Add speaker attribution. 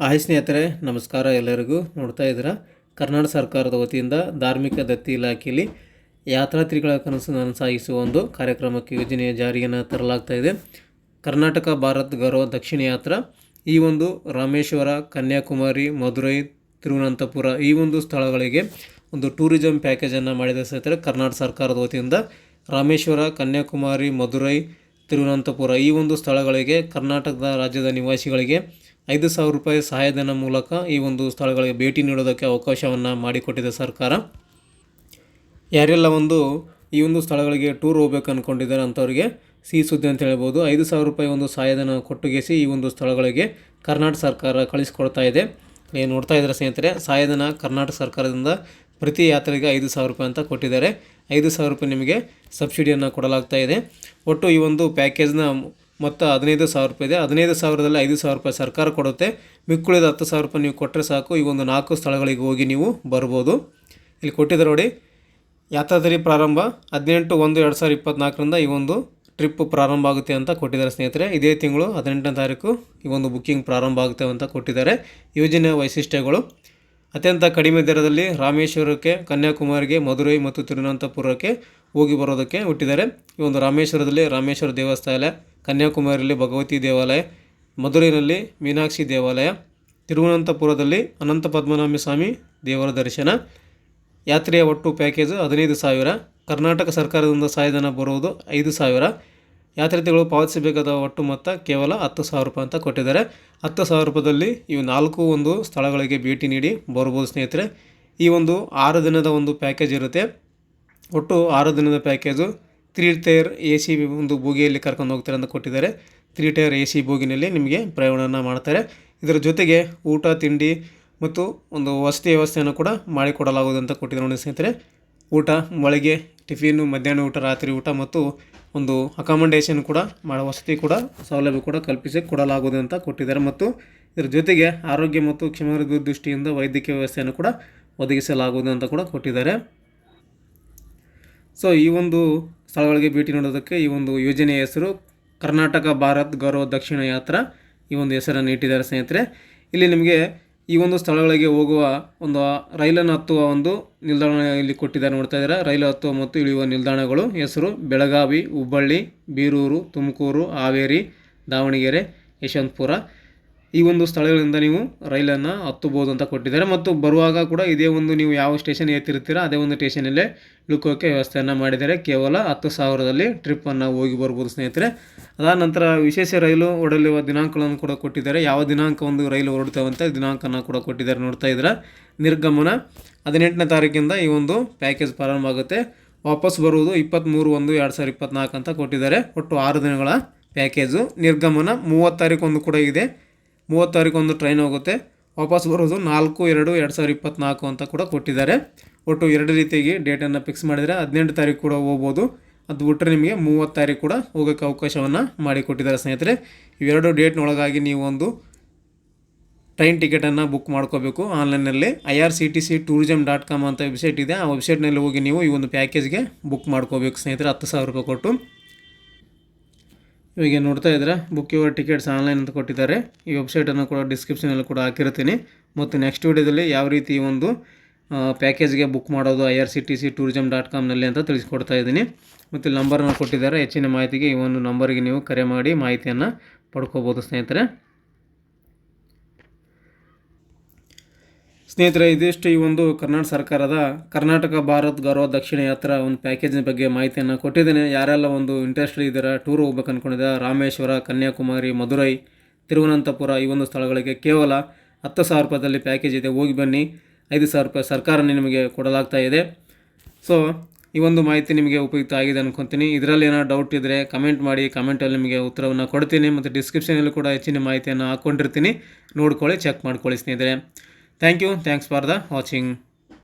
Speaker 1: Hi ಸ್ನೇಹಿತರೆ, ನಮಸ್ಕಾರ ಎಲ್ಲರಿಗೂ. ನೋಡ್ತಾ ಇದ್ದೀರಾ? ಕರ್ನಾಟಕ ಸರ್ಕಾರದ ವತಿಯಿಂದ ಧಾರ್ಮಿಕ ದತ್ತಿ ಇಲಾಖೆಯಲ್ಲಿ ಯಾತ್ರಾರ್ಥಿಗಳ ಕನಸನ್ನು ಸಾಗಿಸುವ ಒಂದು ಕಾರ್ಯಕ್ರಮಕ್ಕೆ ಯೋಜನೆಯ ಜಾರಿಯನ್ನು ತರಲಾಗ್ತಾ ಇದೆ. ಕರ್ನಾಟಕ ಭಾರತ್ ಗೌರವ ದಕ್ಷಿಣ ಯಾತ್ರಾ. ಈ ಒಂದು ರಾಮೇಶ್ವರ, ಕನ್ಯಾಕುಮಾರಿ, ಮಧುರೈ, ತಿರುವನಂತಪುರ ಈ ಒಂದು ಸ್ಥಳಗಳಿಗೆ ಒಂದು ಟೂರಿಸಂ ಪ್ಯಾಕೇಜನ್ನು ಮಾಡಿದ ಸ್ನೇಹಿತರೆ, ಕರ್ನಾಟಕ ಸರ್ಕಾರದ ವತಿಯಿಂದ ರಾಮೇಶ್ವರ, ಕನ್ಯಾಕುಮಾರಿ, ಮಧುರೈ, ತಿರುವನಂತಪುರ ಈ ಒಂದು ಸ್ಥಳಗಳಿಗೆ ಕರ್ನಾಟಕದ ರಾಜ್ಯದ ನಿವಾಸಿಗಳಿಗೆ ಐದು ಸಾವಿರ ರೂಪಾಯಿ ಸಹಾಯಧನ ಮೂಲಕ ಈ ಒಂದು ಸ್ಥಳಗಳಿಗೆ ಭೇಟಿ ನೀಡೋದಕ್ಕೆ ಅವಕಾಶವನ್ನು ಮಾಡಿಕೊಟ್ಟಿದೆ ಸರ್ಕಾರ. ಯಾರೆಲ್ಲ ಒಂದು ಈ ಒಂದು ಸ್ಥಳಗಳಿಗೆ ಟೂರ್ ಹೋಗ್ಬೇಕು ಅಂದ್ಕೊಂಡಿದ್ದಾರೆ ಅಂಥವ್ರಿಗೆ ಸಿಹಿ ಸುದ್ದಿ ಅಂತ ಹೇಳ್ಬೋದು. ಐದು ಸಾವಿರ ರೂಪಾಯಿ ಒಂದು ಸಹಾಯಧನ ಕೊಟ್ಟುಗೆಸಿ ಈ ಒಂದು ಸ್ಥಳಗಳಿಗೆ ಕರ್ನಾಟಕ ಸರ್ಕಾರ ಕಳಿಸ್ಕೊಡ್ತಾ ಇದೆ. ನೀವು ನೋಡ್ತಾ ಇದ್ದಾರೆ ಸ್ನೇಹಿತರೆ, ಸಹಾಯಧನ ಕರ್ನಾಟಕ ಸರ್ಕಾರದಿಂದ ಪ್ರತಿ ಯಾತ್ರೆಗೆ ಐದು ಸಾವಿರ ರೂಪಾಯಿ ಅಂತ ಕೊಟ್ಟಿದ್ದಾರೆ. ಐದು ಸಾವಿರ ರೂಪಾಯಿ ನಿಮಗೆ ಸಬ್ಸಿಡಿಯನ್ನು ಕೊಡಲಾಗ್ತಾ ಇದೆ. ಒಟ್ಟು ಈ ಒಂದು ಪ್ಯಾಕೇಜ್ನ ಮೊತ್ತ ಹದಿನೈದು ಸಾವಿರ ರೂಪಾಯಿ ಇದೆ. ಹದಿನೈದು ಸಾವಿರದಲ್ಲಿ ಐದು ಸಾವಿರ ರೂಪಾಯಿ ಸರ್ಕಾರ ಕೊಡುತ್ತೆ. ಮಿಕ್ಕುಳಿದ ಹತ್ತು ಸಾವಿರ ರೂಪಾಯಿ ನೀವು ಕೊಟ್ಟರೆ ಸಾಕು. ಈ ಒಂದು ನಾಲ್ಕು ಸ್ಥಳಗಳಿಗೆ ಹೋಗಿ ನೀವು ಬರ್ಬೋದು. ಇಲ್ಲಿ ಕೊಟ್ಟಿದ್ದಾರೆ ನೋಡಿ, ಯಾತ್ರಾದಲ್ಲಿ ಪ್ರಾರಂಭ. ಹದಿನೆಂಟು ಒಂದು ಎರಡು ಸಾವಿರದ ಇಪ್ಪತ್ತ್ನಾಲ್ಕರಿಂದ ಈ ಒಂದು ಟ್ರಿಪ್ ಪ್ರಾರಂಭ ಆಗುತ್ತೆ ಅಂತ ಕೊಟ್ಟಿದ್ದಾರೆ ಸ್ನೇಹಿತರೆ. ಇದೇ ತಿಂಗಳು ಹದಿನೆಂಟನೇ ತಾರೀಕು ಈ ಒಂದು ಬುಕ್ಕಿಂಗ್ ಪ್ರಾರಂಭ ಆಗುತ್ತೆ ಅಂತ ಕೊಟ್ಟಿದ್ದಾರೆ. ಯೋಜನೆಯ ವೈಶಿಷ್ಟ್ಯಗಳು. ಅತ್ಯಂತ ಕಡಿಮೆ ದರದಲ್ಲಿ ರಾಮೇಶ್ವರಕ್ಕೆ, ಕನ್ಯಾಕುಮಾರಿಗೆ, ಮಧುರೈ ಮತ್ತು ತಿರುವನಂತಪುರಕ್ಕೆ ಹೋಗಿ ಬರೋದಕ್ಕೆ ಹುಟ್ಟಿದ್ದಾರೆ. ಈ ಒಂದು ರಾಮೇಶ್ವರದಲ್ಲಿ ರಾಮೇಶ್ವರ ದೇವಸ್ಥಾನ ಕನ್ಯಾಕುಮಾರಿಯಲ್ಲಿ ಭಗವತಿ ದೇವಾಲಯ, ಮಧುರೈನಲ್ಲಿ ಮೀನಾಕ್ಷಿ ದೇವಾಲಯ, ತಿರುವನಂತಪುರದಲ್ಲಿ ಅನಂತ ಪದ್ಮನಾಭ ಸ್ವಾಮಿ ದೇವರ ದರ್ಶನ, ಯಾತ್ರೆಯ ಒಟ್ಟು ಪ್ಯಾಕೇಜು ಹದಿನೈದು ಸಾವಿರ, ಕರ್ನಾಟಕ ಸರ್ಕಾರದಿಂದ ಸಹಾಯಧನ ಬರುವುದು ಐದು ಸಾವಿರ. ಯಾತ್ರಾರ್ಥಿಗಳು ಪಾವತಿಸಬೇಕಾದ ಒಟ್ಟು ಮೊತ್ತ ಕೇವಲ ಹತ್ತು ಸಾವಿರ ರೂಪಾಯಿ ಅಂತ ಕೊಟ್ಟಿದ್ದಾರೆ. ಹತ್ತು ಸಾವಿರ ರೂಪಾಯಿದಲ್ಲಿ ಇವು ನಾಲ್ಕು ಒಂದು ಸ್ಥಳಗಳಿಗೆ ಭೇಟಿ ನೀಡಿ ಬರ್ಬೋದು ಸ್ನೇಹಿತರೆ. ಈ ಒಂದು ಆರು ದಿನದ ಒಂದು ಪ್ಯಾಕೇಜ್ ಇರುತ್ತೆ. ಒಟ್ಟು ಆರು ದಿನದ package three tier A C ಒಂದು ಬೋಗಿಯಲ್ಲಿ ಕರ್ಕೊಂಡು ಹೋಗ್ತಾರೆ ಅಂತ ಕೊಟ್ಟಿದ್ದಾರೆ. ತ್ರೀ ಟೈರ್ ಎ ಸಿ ಬೋಗಿನಲ್ಲಿ ನಿಮಗೆ ಪ್ರಯಾಣವನ್ನು ಮಾಡ್ತಾರೆ. ಇದರ ಜೊತೆಗೆ ಊಟ, ತಿಂಡಿ ಮತ್ತು ಒಂದು ವಸತಿ ವ್ಯವಸ್ಥೆಯನ್ನು ಕೂಡ ಮಾಡಿಕೊಡಲಾಗುವುದು ಅಂತ ಕೊಟ್ಟಿದ್ದಾರೆ ನೋಡಿ ಸ್ನೇಹಿತರೆ. ಊಟ, ಮಳಿಗೆ, ಟಿಫಿನು, ಮಧ್ಯಾಹ್ನ ಊಟ, ರಾತ್ರಿ ಊಟ ಮತ್ತು ಒಂದು ಅಕಾಮಡೇಷನ್ ಕೂಡ ಮಾಡೋ, ವಸತಿ ಕೂಡ ಸೌಲಭ್ಯ ಕೂಡ ಕಲ್ಪಿಸಿ ಕೊಡಲಾಗುವುದು ಅಂತ ಕೊಟ್ಟಿದ್ದಾರೆ. ಮತ್ತು ಇದರ ಜೊತೆಗೆ ಆರೋಗ್ಯ ಮತ್ತು ಕ್ಷೇಮದ ದೃಷ್ಟಿಯಿಂದ ವೈದ್ಯಕೀಯ ವ್ಯವಸ್ಥೆಯನ್ನು ಕೂಡ ಒದಗಿಸಲಾಗುವುದು ಅಂತ ಕೂಡ ಕೊಟ್ಟಿದ್ದಾರೆ. ಸೊ ಈ ಒಂದು ಸ್ಥಳಗಳಿಗೆ ಭೇಟಿ ನೀಡೋದಕ್ಕೆ ಈ ಒಂದು ಯೋಜನೆಯ ಹೆಸರು ಕರ್ನಾಟಕ ಭಾರತ್ ಗೌರವ ದಕ್ಷಿಣ ಯಾತ್ರಾ ಈ ಒಂದು ಹೆಸರನ್ನು ಇಟ್ಟಿದ್ದಾರೆ ಸ್ನೇಹಿತರೆ. ಇಲ್ಲಿ ನಿಮಗೆ ಈ ಒಂದು ಸ್ಥಳಗಳಿಗೆ ಹೋಗುವ ಒಂದು ರೈಲನ್ನು ಹತ್ತುವ ಒಂದು ನಿಲ್ದಾಣ ಇಲ್ಲಿ ಕೊಟ್ಟಿದ್ದಾರೆ ನೋಡ್ತಾ ಇದ್ದಾರೆ. ರೈಲು ಹತ್ತುವ ಮತ್ತು ಇಳಿಯುವ ನಿಲ್ದಾಣಗಳು ಹೆಸರು ಬೆಳಗಾವಿ, ಹುಬ್ಬಳ್ಳಿ, ಬೀರೂರು, ತುಮಕೂರು, ಹಾವೇರಿ, ದಾವಣಗೆರೆ, ಯಶವಂತಪುರ. ಈ ಒಂದು ಸ್ಥಳಗಳಿಂದ ನೀವು ರೈಲನ್ನು ಹತ್ತಬೋದು ಅಂತ ಕೊಟ್ಟಿದ್ದಾರೆ. ಮತ್ತು ಬರುವಾಗ ಕೂಡ ಇದೇ ಒಂದು ನೀವು ಯಾವ ಸ್ಟೇಷನ್ ಏರ್ತಿರ್ತೀರ ಅದೇ ಒಂದು ಸ್ಟೇಷನಲ್ಲೇ ಇಳ್ಕೋಕ್ಕೆ ವ್ಯವಸ್ಥೆಯನ್ನು ಮಾಡಿದ್ದಾರೆ. ಕೇವಲ ಹತ್ತು ಸಾವಿರದಲ್ಲಿ ಟ್ರಿಪ್ಪನ್ನು ಹೋಗಿ ಬರ್ಬೋದು ಸ್ನೇಹಿತರೆ. ಅದಾದ ನಂತರ ವಿಶೇಷ ರೈಲು ಹೊರಡಲಿರುವ ದಿನಾಂಕಗಳನ್ನು ಕೂಡ ಕೊಟ್ಟಿದ್ದಾರೆ. ಯಾವ ದಿನಾಂಕ ಒಂದು ರೈಲು ಹೊರಡ್ತಾವಂತ ದಿನಾಂಕನ ಕೂಡ ಕೊಟ್ಟಿದ್ದಾರೆ ನೋಡ್ತಾ ಇದ್ದೀರ. ನಿರ್ಗಮನ ಹದಿನೆಂಟನೇ ತಾರೀಕಿಂದ ಈ ಒಂದು ಪ್ಯಾಕೇಜ್ ಪ್ರಾರಂಭ ಆಗುತ್ತೆ. ವಾಪಸ್ ಬರುವುದು ಇಪ್ಪತ್ತ್ಮೂರು ಒಂದು ಎರಡು ಸಾವಿರದ ಇಪ್ಪತ್ತ್ನಾಲ್ಕು ಅಂತ ಕೊಟ್ಟಿದ್ದಾರೆ. ಒಟ್ಟು ಆರು ದಿನಗಳ ಪ್ಯಾಕೇಜು ನಿರ್ಗಮನ ಮೂವತ್ತು ತಾರೀಕು ಒಂದು ಕೂಡ ಇದೆ. ಮೂವತ್ತು ತಾರೀಕು ಒಂದು ಟ್ರೈನ್ ಹೋಗುತ್ತೆ. ವಾಪಸ್ ಬರೋದು ನಾಲ್ಕು, ಎರಡು ಎರಡು ಸಾವಿರದ ಇಪ್ಪತ್ತ್ನಾಲ್ಕು ಅಂತ ಕೂಡ ಕೊಟ್ಟಿದ್ದಾರೆ. ಒಟ್ಟು ಎರಡು ರೀತಿಯಾಗಿ ಡೇಟನ್ನು ಫಿಕ್ಸ್ ಮಾಡಿದರೆ ಹದಿನೆಂಟು ತಾರೀಕು ಕೂಡ ಹೋಗ್ಬೋದು. ಅದು ಬಿಟ್ಟರೆ ನಿಮಗೆ ಮೂವತ್ತು ತಾರೀಕು ಕೂಡ ಹೋಗೋಕ್ಕೆ ಅವಕಾಶವನ್ನು ಮಾಡಿಕೊಟ್ಟಿದ್ದಾರೆ ಸ್ನೇಹಿತರೆ. ಇವೆರಡು ಡೇಟ್ನೊಳಗಾಗಿ ನೀವು ಒಂದು ಟ್ರೈನ್ ಟಿಕೆಟನ್ನು ಬುಕ್ ಮಾಡ್ಕೋಬೇಕು. ಆನ್ಲೈನಲ್ಲಿ I R C T C tourism dot com ಅಂತ ವೆಬ್ಸೈಟ್ ಇದೆ. ಆ ವೆಬ್ಸೈಟ್ನಲ್ಲಿ ಹೋಗಿ ನೀವು ಈ ಒಂದು ಪ್ಯಾಕೇಜ್ಗೆ ಬುಕ್ ಮಾಡ್ಕೋಬೇಕು ಸ್ನೇಹಿತರೆ. ಹತ್ತು ಸಾವಿರ ರೂಪಾಯಿ ಕೊಟ್ಟು. ಇವಾಗ ನೋಡ್ತಾ ಇದ್ರೆ ಬುಕ್ ಯುವರ್ ಟಿಕೆಟ್ಸ್ ಆನ್ಲೈನ್ ಅಂತ ಕೊಟ್ಟಿದ್ದಾರೆ. ಈ ವೆಬ್ಸೈಟನ್ನು ಕೂಡ ಡಿಸ್ಕ್ರಿಪ್ಷನಲ್ಲಿ ಕೂಡ ಹಾಕಿರ್ತೀನಿ. ಮತ್ತು ನೆಕ್ಸ್ಟ್ ವೀಡಿಯೋದಲ್ಲಿ ಯಾವ ರೀತಿ ಒಂದು ಪ್ಯಾಕೇಜ್ಗೆ ಬುಕ್ ಮಾಡೋದು I R C T C tourism dot ಕಾಮ್ನಲ್ಲಿ ಅಂತ ತಿಳಿಸ್ಕೊಡ್ತಾ ಇದ್ದೀನಿ. ಮತ್ತು ಇಲ್ಲಿ ನಂಬರನ್ನು ಕೊಟ್ಟಿದ್ದಾರೆ. ಹೆಚ್ಚಿನ ಮಾಹಿತಿಗೆ ಈ ಒಂದು ನಂಬರಿಗೆ ನೀವು ಕರೆ ಮಾಡಿ ಮಾಹಿತಿಯನ್ನು ಪಡ್ಕೋಬೋದು ಸ್ನೇಹಿತರೆ. ಸ್ನೇಹಿತರೆ, ಇದಿಷ್ಟು ಈ ಒಂದು ಕರ್ನಾಟಕ ಸರ್ಕಾರದ ಕರ್ನಾಟಕ ಭಾರತ್ ಗೌರವ ದಕ್ಷಿಣ ಯಾತ್ರಾ ಒಂದು ಪ್ಯಾಕೇಜಿನ ಬಗ್ಗೆ ಮಾಹಿತಿಯನ್ನು ಕೊಟ್ಟಿದ್ದೇನೆ. ಯಾರೆಲ್ಲ ಒಂದು ಇಂಟ್ರೆಸ್ಟ್ ಇದ್ದೀರಾ ಟೂರ್ ಹೋಗ್ಬೇಕು ಅಂದ್ಕೊಂಡಿದ್ದ ರಾಮೇಶ್ವರ, ಕನ್ಯಾಕುಮಾರಿ, ಮಧುರೈ, ತಿರುವನಂತಪುರ ಈ ಒಂದು ಸ್ಥಳಗಳಿಗೆ ಕೇವಲ ಹತ್ತು ಸಾವಿರ ರೂಪಾಯಿದಲ್ಲಿ ಪ್ಯಾಕೇಜ್ ಇದೆ. ಹೋಗಿ ಬನ್ನಿ. ಐದು ಸಾವಿರ ರೂಪಾಯಿ ಸರ್ಕಾರನೇ ನಿಮಗೆ ಕೊಡಲಾಗ್ತಾ ಇದೆ. ಸೊ ಈ ಒಂದು ಮಾಹಿತಿ ನಿಮಗೆ ಉಪಯುಕ್ತ ಆಗಿದೆ ಅನ್ಕೊತೀನಿ. ಇದರಲ್ಲಿ ಏನಾದ್ರು ಡೌಟ್ ಇದ್ದರೆ ಕಮೆಂಟ್ ಮಾಡಿ ಕಮೆಂಟಲ್ಲಿ ನಿಮಗೆ ಉತ್ತರವನ್ನು ಕೊಡ್ತೀನಿ. ಮತ್ತು ಡಿಸ್ಕ್ರಿಪ್ಷನಲ್ಲಿ ಕೂಡ ಹೆಚ್ಚಿನ ಮಾಹಿತಿಯನ್ನು ಹಾಕ್ಕೊಂಡಿರ್ತೀನಿ ನೋಡ್ಕೊಳ್ಳಿ ಚೆಕ್ ಮಾಡ್ಕೊಳ್ಳಿ ಸ್ನೇಹಿತರೆ. Thank you. Thanks for the watching.